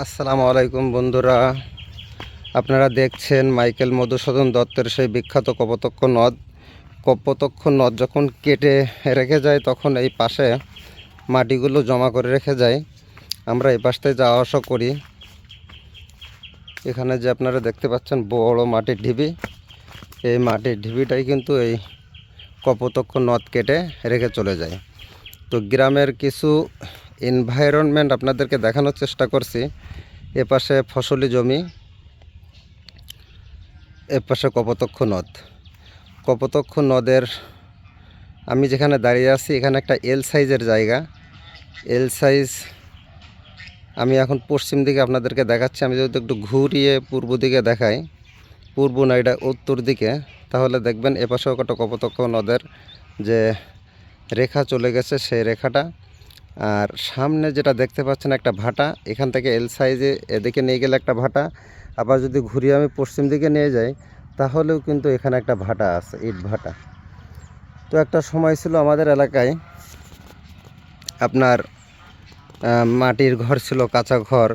আসসালামু আলাইকুম বন্ধুরা। আপনারা দেখছেন মাইকেল মধুসূদন দত্তের সেই বিখ্যাত কপতক্ষ নদ। কপোতক্ষ নদ যখন কেটে রেখে যায়, তখন এই পাশে মাটিগুলো জমা করে রেখে যায়। আমরা এই পাশ থেকে যাওয়া আসা করি। এখানে যে আপনারা দেখতে পাচ্ছেন বড় মাটির ঢিবি। এই মাটির ঢিবিটাই কিন্তু এই কপোতক্ষ নদ কেটে রেখে চলে যায়। তো গ্রামের কিছু এনভায়রনমেন্ট আপনাদেরকে দেখানোর চেষ্টা করছি। এপাশে ফসলি জমি এপাশে কপোতক্ষ নদ। কপোতক্ষ নদের, আমি যেখানে দাঁড়িয়ে আছি, এখানে একটা এল সাইজের জায়গা। এল সাইজ আমি এখন পশ্চিম দিকে আপনাদেরকে দেখাচ্ছি। আমি যদি একটু ঘুরিয়ে পূর্ব দিকে দেখাই, পূর্ব না উত্তর দিকে, তাহলে দেখবেন এপাশেও একটা কপোতক্ষ নদের যে রেখা চলে গেছে, সেই রেখাটা। আর সামনে যেটা দেখতে পাচ্ছেন একটা ভাটা, এখান থেকে এল সাইজে এদিকে নিয়ে গেলে একটা ভাটা, আবার যদি ঘুরিয়ে আমি পশ্চিম দিকে নিয়ে যাই, তাহলেও কিন্তু এখানে একটা ভাটা আছে, ইট ভাটা। তো একটা সময় ছিল আমাদের এলাকায়, আপনার মাটির ঘর ছিল, কাঁচা ঘর।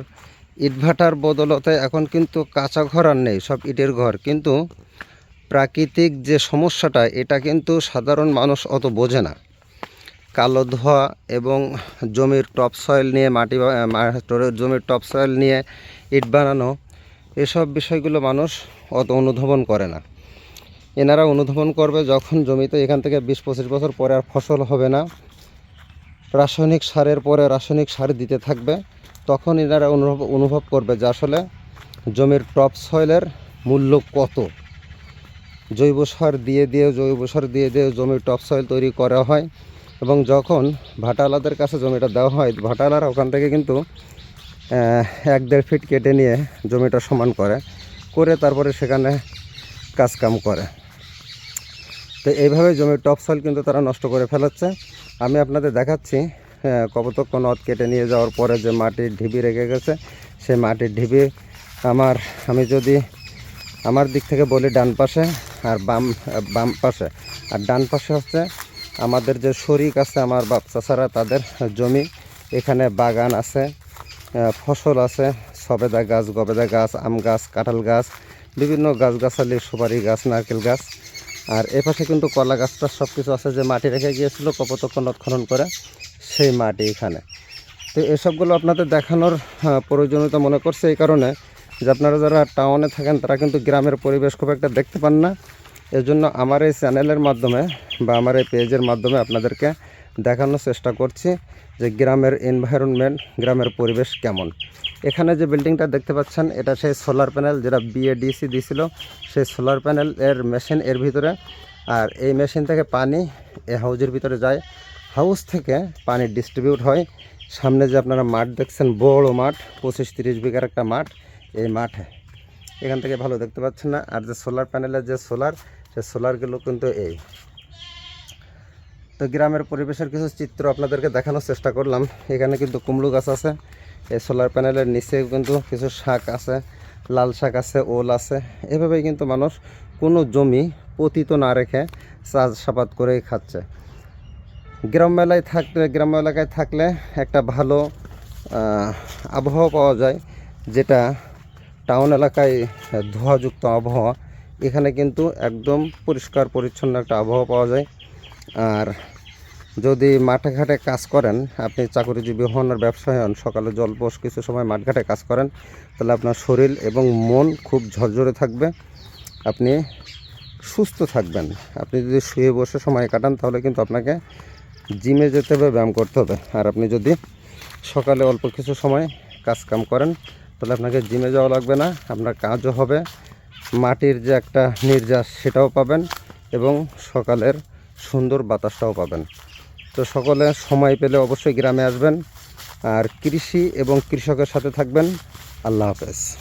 ইট ভাটার বদলতে এখন কিন্তু কাঁচা ঘর আর নেই, সব ইটের ঘর। কিন্তু প্রাকৃতিক যে সমস্যাটা, এটা কিন্তু সাধারণ মানুষ অত বোঝে না। কালো ধোয়া এবং জমির টপ সয়েল নিয়ে মাটি জমির টপ সয়েল নিয়ে ইট বানানো, এসব বিষয়গুলো মানুষ অত অনুধাবন করে না। এনারা অনুধাবন করবে যখন জমিতে এখান থেকে বিশ পঁচিশ বছর পরে আর ফসল হবে না, রাসায়নিক সারের পরে রাসায়নিক সার দিতে থাকবে, তখন এনারা অনুভব অনুভব করবে যে আসলে জমির টপ সয়েলের মূল্য কত। জৈব সার দিয়ে দিয়ে, জৈব সার দিয়ে দিয়ে জমির টপ সয়েল তৈরি করা হয়। এবং যখন ভাটালাদের কাছে জমিটা দেওয়া হয় ভাটালারা ওখান থেকে কিন্তু এক দেড় ফিট কেটে নিয়ে জমিটা সমান করে করে তারপরে সেখানে কাজকাম করে। তো এইভাবে জমির টপ সয়েল কিন্তু তারা নষ্ট করে ফেলাচ্ছে আমি আপনাদের দেখাচ্ছি কপোতক্ষ নদ কেটে নিয়ে যাওয়ার পরে যে মাটির ঢিবি রেখে গেছে, সেই মাটির ঢিবি আমার, আমি যদি আমার দিক থেকে বলি ডান পাশে আর বাম বাম পাশে। আর ডান পাশে হচ্ছে আমাদের যে শরিক আছে, আমার বাচ্চা ছাড়া তাদের জমি এখানে বাগান আছে ফসল আছে, সবেদা গাছ, গবেদা গাছ, আম গাছ, কাঁঠাল গাছ, বিভিন্ন গাছগাছালি, সুপারি গাছ, নারকেল গাছ। আর এপাশে কিন্তু কলা গাছটা সব কিছু আছে যে মাটি রেখে গিয়েছিল, কপোতক্ষ খনন করে সেই মাটি এখানে। তো এসবগুলো আপনাদের দেখানোর প্রয়োজনীয়তা মনে করছে এই কারণে যে আপনারা যারা টাউনে থাকেন, তারা কিন্তু গ্রামের পরিবেশ খুব একটা দেখতে পান না। এজন্য আমার এই চ্যানেলের মাধ্যমে বা আমার এই পেজের মাধ্যমে আপনাদেরকে দেখানোর চেষ্টা করছি যে গ্রামের এনভায়রনমেন্ট গ্রামের পরিবেশ কেমন। এখানে যে বিল্ডিংটা দেখতে পাচ্ছেন, এটা সেই সোলার প্যানেল যেটা বিএডিসি দিছিল। সেই সোলার প্যানেল এর মেশিন এর ভিতরে। আর এই মেশিন থেকে পানি এই হাউজের ভিতরে যায়। হাউস থেকে পানি ডিস্ট্রিবিউট হয়। সামনে যে আপনারা মাঠ দেখছেন, বড় মাঠ, পঁচিশ তিরিশ বিঘার একটা মাঠ, এই মাঠে। এখান থেকে ভালো দেখতে পাচ্ছেন না। আর যে সোলার প্যানেলের যে সোলার সে সোলারগুলো কিন্তু এই। তো গ্রামের পরিবেশের কিছু চিত্র আপনাদেরকে দেখানোর চেষ্টা করলাম। এখানে কিন্তু কুমড়ো গাছ আছে। এই সোলার প্যানেলের নিচে কিন্তু কিছু শাক আছে। লাল শাক আছে, ওল আছে। এভাবেই কিন্তু মানুষ কোনো জমি পতিত না রেখে চাষ চাষাবাদ করেই খাচ্ছে। গ্রাম মেলায় থাকলে গ্রাম এলাকায় থাকলে একটা ভালো আবহাওয়া পাওয়া যায়, যেটা টাউন এলাকায় ধোঁয়াযুক্ত আবহাওয়া। এখানে কিন্তু একদম পরিষ্কার পরিচ্ছন্ন একটা আবহাওয়া পাওয়া যায়। আর যদি মাঠে ঘাটে কাজ করেন, আপনি চাকরিজীবী হন আর ব্যবসায়ী হন, সকালে জলপোষ কিছু সময় মাঠঘাটে কাজ করেন, তাহলে আপনার শরীর এবং মন খুব ঝরঝরে থাকবে। আপনি সুস্থ থাকবেন। আপনি যদি শুয়ে বসে সময় কাটান, তাহলে কিন্তু আপনাকে জিমে যেতে হবে, ব্যায়াম করতে হবে। আর আপনি যদি সকালে অল্প কিছু সময় কাজ কাম করেন, তাহলে আপনাকে জিমে যাওয়া লাগবে না, আপনার কাজও হবে। মাটির যে একটা নির্যাস সেটাও পাবেন এবং সকালের সুন্দর বাতাসটাও পাবেন। তো সকলে সময় পেলে অবশ্যই গ্রামে আসবেন। আর কৃষি এবং কৃষকের সাথে থাকবেন। আল্লাহ হাফেজ।